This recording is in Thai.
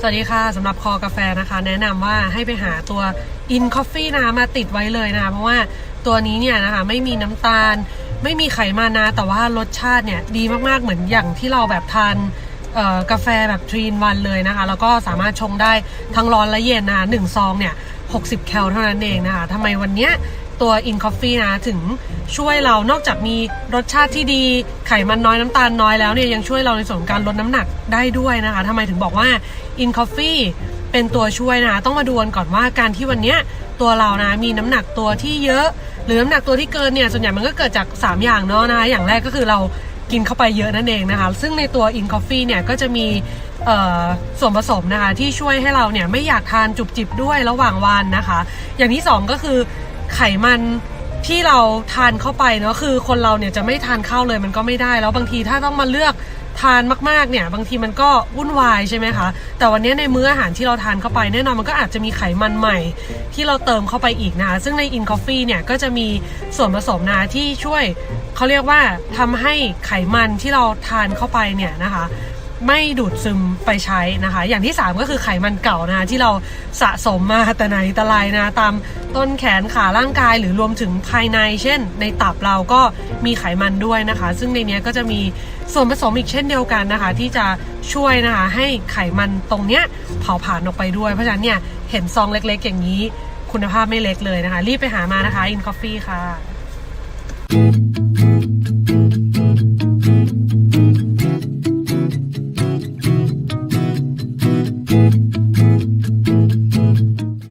สวัสดีค่ะสำหรับคอกาแฟนะคะ แนะนำว่าให้ไปหาตัว In Coffee นะมาติดไว้เลยนะ เพราะว่าตัวนี้เนี่ยนะคะไม่มีน้ำตาล ไม่มีไขมันนะ แต่ว่ารสชาติเนี่ยดีมากๆเหมือนอย่างที่เราแบบทานกาแฟแบบทรีนวันเลยนะคะ แล้วก็สามารถชงได้ทั้งร้อนและเย็นนะคะหนึ่งซองเนี่ย 60 แคลเท่านั้นเองนะคะทำไมวันเนี้ย ตัว In Coffee นะ ถึงช่วยเรานอกจากมีรสชาติที่ดีไขมันน้อยน้ำตาลน้อยแล้วเนี่ยยังช่วยเราในส่วนของการลดน้ำหนักได้ด้วยนะคะทำไมถึงบอกว่า In Coffee เป็นตัวช่วยนะต้องมาดูกันก่อนว่าการที่วันเนี้ยตัวเรานะมีน้ำหนักตัวที่เยอะหรือน้ำหนักตัวที่เกินเนี่ยส่วนใหญ่มันก็เกิดจาก 3 อย่างเนาะนะคะอย่างแรกก็คือเรากินเข้าไปเยอะนั่นเองนะคะ ซึ่งในตัว In Coffee เนี่ยก็จะมีส่วนผสมนะคะที่ช่วยให้เราเนี่ยไม่อยากทานจุบจิบด้วยระหว่างวันนะคะ อย่างที่สองก็คือ ไขมันที่เราทานเข้าไปเนาะคือคนเราเนี่ยจะไม่ทานข้าวเลยมันก็ไม่ได้ แล้วบางทีถ้าต้องมาเลือกทานมากๆเนี่ยบางทีมันก็วุ่นวายใช่ไหมคะ แต่วันนี้ในมื้ออาหารที่เราทานเข้าไปแน่นอนมันก็อาจจะมีไขมันใหม่ ที่เราเติมเข้าไปอีกนะคะซึ่งใน In Coffee เนี่ยก็จะมีส่วนผสมนะคะที่ช่วยเขาเรียกว่าทำให้ไขมันที่เราทานเข้าไปเนี่ยนะคะ ไม่ดูดซึมไปใช้นะคะ อย่างที่ 3 ก็คือไขมันเก่านะคะที่เราสะสมมาแต่ไหนแต่ไรนะตามต้นแขนขาร่างกายหรือรวมถึงภายใน เช่น ในตับเราก็มีไขมันด้วยนะคะ ซึ่งในนี้ก็จะมีส่วนผสมอีกเช่นเดียวกันนะคะ ที่จะช่วยนะคะให้ไขมันตรงเนี้ยเผาผลาญออกไปด้วย เพราะฉะนั้นเนี่ยเห็นซองเล็กๆ อย่างนี้คุณภาพไม่เล็กเลยนะคะ รีบไปหามานะคะ In Coffee ค่ะ